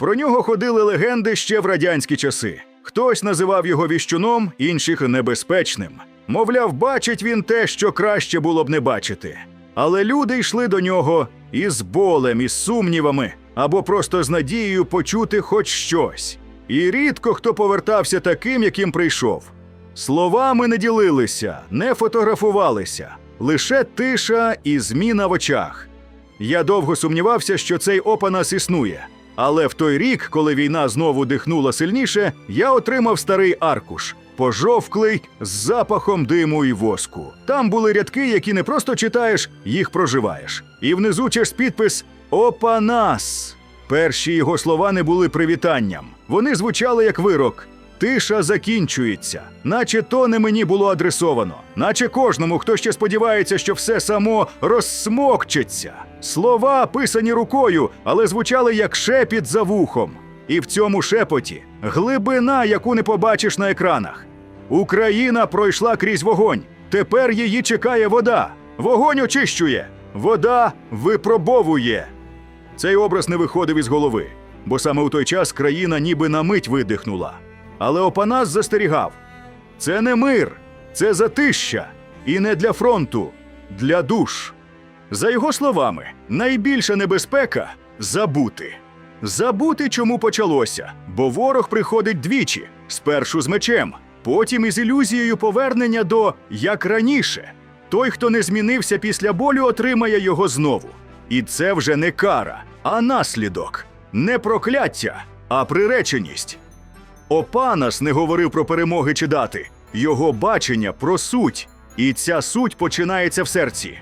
Про нього ходили легенди ще в радянські часи. Хтось називав його віщуном, інших небезпечним. Мовляв, бачить він те, що краще було б не бачити. Але люди йшли до нього із болем, із сумнівами, або просто з надією почути хоч щось. І рідко хто повертався таким, яким прийшов. Словами не ділилися, не фотографувалися, лише тиша і зміна в очах. Я довго сумнівався, що цей опанас існує. Але в той рік, коли війна знову дихнула сильніше, я отримав старий аркуш, пожовклий з запахом диму і воску. Там були рядки, які не просто читаєш, їх проживаєш. І внизу чеш підпис Опанас. Перші його слова не були привітанням. Вони звучали як вирок. Тиша закінчується, наче то не мені було адресовано, наче кожному, хто ще сподівається, що все само розсмокчеться. Слова писані рукою, але звучали як шепіт за вухом. І в цьому шепоті глибина, яку не побачиш на екранах. Україна пройшла крізь вогонь. Тепер її чекає вода. Вогонь очищує, вода випробовує. Цей образ не виходив із голови, бо саме у той час країна ніби на мить видихнула. Але Опанас застерігав: це не мир, це затища, і не для фронту, для душ. За його словами, найбільша небезпека забути. Забути, чому почалося, бо ворог приходить двічі: спершу з мечем, потім із ілюзією повернення до як раніше. Той, хто не змінився після болю, отримає його знову. І це вже не кара, а наслідок, не прокляття, а приреченість. Опанас не говорив про перемоги чи дати, його бачення про суть, і ця суть починається в серці.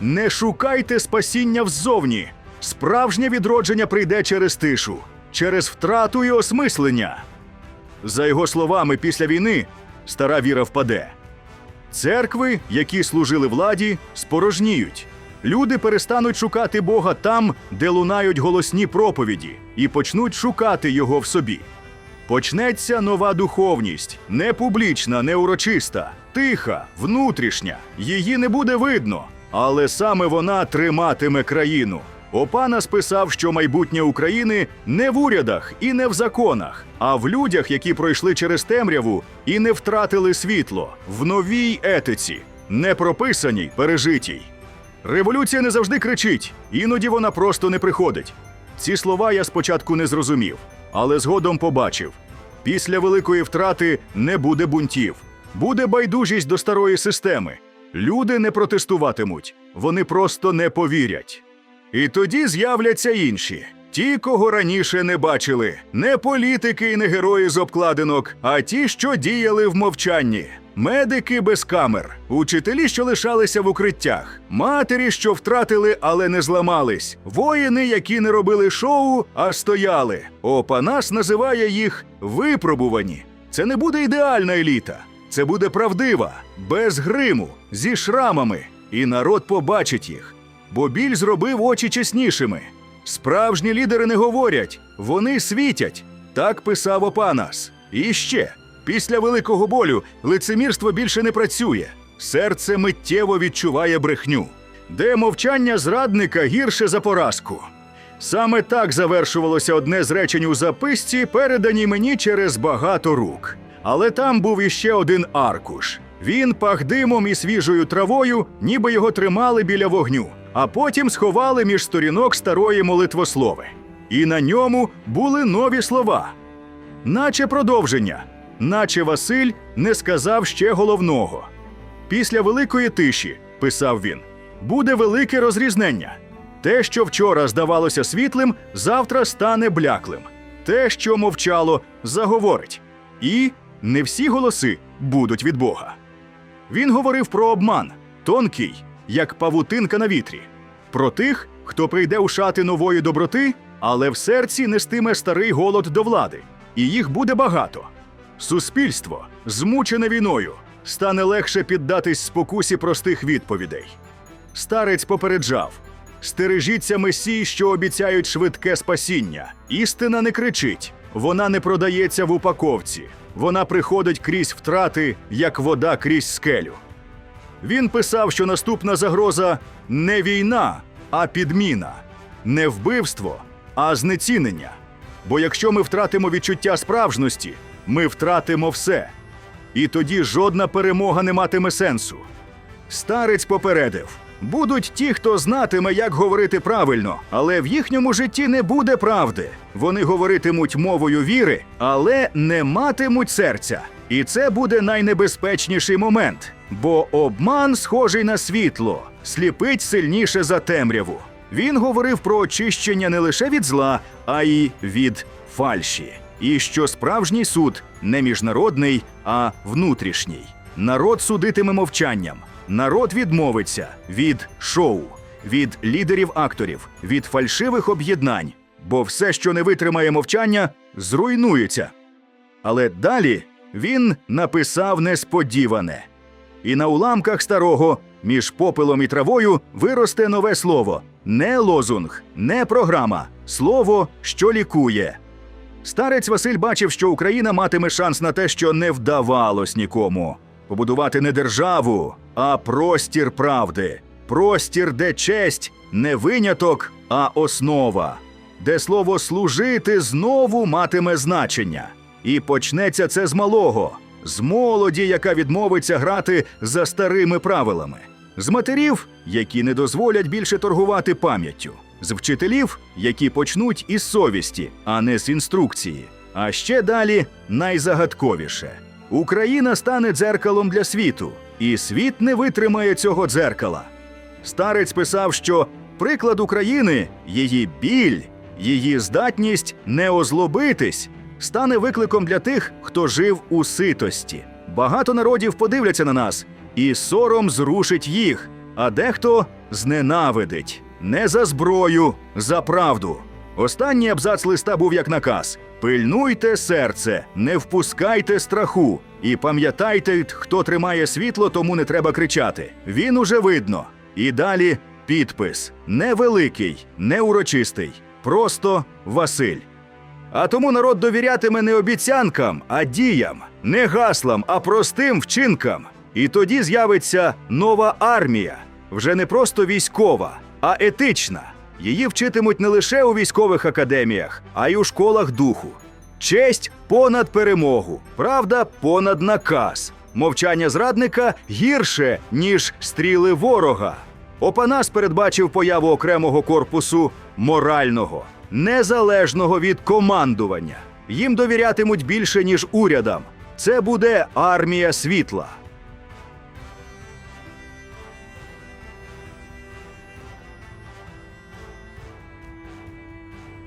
Не шукайте спасіння вззовні. Справжнє відродження прийде через тишу, через втрату і осмислення. За його словами, після війни стара віра впаде. Церкви, які служили владі, спорожніють. Люди перестануть шукати Бога там, де лунають голосні проповіді, і почнуть шукати його в собі. Почнеться нова духовність, не публічна, не урочиста, тиха, внутрішня. Її не буде видно, але саме вона триматиме країну. Опана списав, що майбутнє України не в урядах і не в законах, а в людях, які пройшли через темряву і не втратили світло, в новій етиці, не прописаній, пережитій. Революція не завжди кричить, іноді вона просто не приходить. Ці слова я спочатку не зрозумів, але згодом побачив: після великої втрати не буде бунтів, буде байдужість до старої системи. Люди не протестуватимуть, вони просто не повірять. І тоді з'являться інші. Ті, кого раніше не бачили, не політики і не герої з обкладинок, а ті, що діяли в мовчанні. Медики без камер, учителі, що лишалися в укриттях, матері, що втратили, але не зламались, воїни, які не робили шоу, а стояли. Опанас називає їх випробувані. Це не буде ідеальна еліта, це буде правдива, без гриму, зі шрамами, і народ побачить їх. Бо біль зробив очі чеснішими. Справжні лідери не говорять, вони світять. Так писав Опанас. І ще, після великого болю лицемірство більше не працює. Серце миттєво відчуває брехню, де мовчання зрадника гірше за поразку. Саме так завершувалося одне з речень у записці, переданій мені через багато рук. Але там був іще один аркуш. Він пах димом і свіжою травою, ніби його тримали біля вогню, а потім сховали між сторінок старої молитвослови. І на ньому були нові слова, наче продовження, наче Василь не сказав ще головного. Після великої тиші, писав він, буде велике розрізнення. Те, що вчора здавалося світлим, завтра стане бляклим. Те, що мовчало, заговорить. І не всі голоси будуть від Бога. Він говорив про обман, тонкий, як павутинка на вітрі, про тих, хто прийде у шати нової доброти, але в серці нестиме старий голод до влади, і їх буде багато. Суспільство, змучене війною, стане легше піддатись спокусі простих відповідей. Старець попереджав: стережіться месій, що обіцяють швидке спасіння. Істина не кричить, вона не продається в упаковці, вона приходить крізь втрати, як вода крізь скелю. Він писав, що наступна загроза не війна, а підміна, не вбивство, а знецінення. Бо якщо ми втратимо відчуття справжності, ми втратимо все. І тоді жодна перемога не матиме сенсу. Старець попередив: будуть ті, хто знатиме, як говорити правильно, але в їхньому житті не буде правди. Вони говоритимуть мовою віри, але не матимуть серця. І це буде найнебезпечніший момент, бо обман, схожий на світло, сліпить сильніше за темряву. Він говорив про очищення не лише від зла, а й від фальші. І що справжній суд не міжнародний, а внутрішній. Народ судитиме мовчанням. Народ відмовиться від шоу, від лідерів акторів, від фальшивих об'єднань, бо все, що не витримає мовчання, зруйнується. Але далі він написав несподіване. І на уламках старого, між попелом і травою, виросте нове слово не лозунг, не програма, слово, що лікує. Старець Василь бачив, що Україна матиме шанс на те, що не вдавалось нікому. Побудувати не державу, а простір правди. Простір, де честь не виняток, а основа, де слово служити знову матиме значення. І почнеться це з малого, з молоді, яка відмовиться грати за старими правилами, з матерів, які не дозволять більше торгувати пам'яттю, з вчителів, які почнуть із совісті, а не з інструкції. А ще далі найзагадковіше: Україна стане дзеркалом для світу, і світ не витримає цього дзеркала. Старець писав, що приклад України, її біль, її здатність не озлобитись, стане викликом для тих, хто жив у ситості. Багато народів подивляться на нас, і сором зрушить їх, а дехто зненавидить не за зброю, за правду. Останній абзац листа був як наказ: пильнуйте серце, не впускайте страху, і пам'ятайте, хто тримає світло, тому не треба кричати. Він уже видно. І далі підпис невеликий, не урочистий, просто Василь. А тому народ довірятиме не обіцянкам, а діям, не гаслам, а простим вчинкам. І тоді з'явиться нова армія, вже не просто військова, а етична. Її вчитимуть не лише у військових академіях, а й у школах духу. Честь понад перемогу, правда понад наказ. Мовчання зрадника гірше, ніж стріли ворога. Опанас передбачив появу окремого корпусу морального, незалежного від командування. Їм довірятимуть більше, ніж урядам. Це буде армія світла.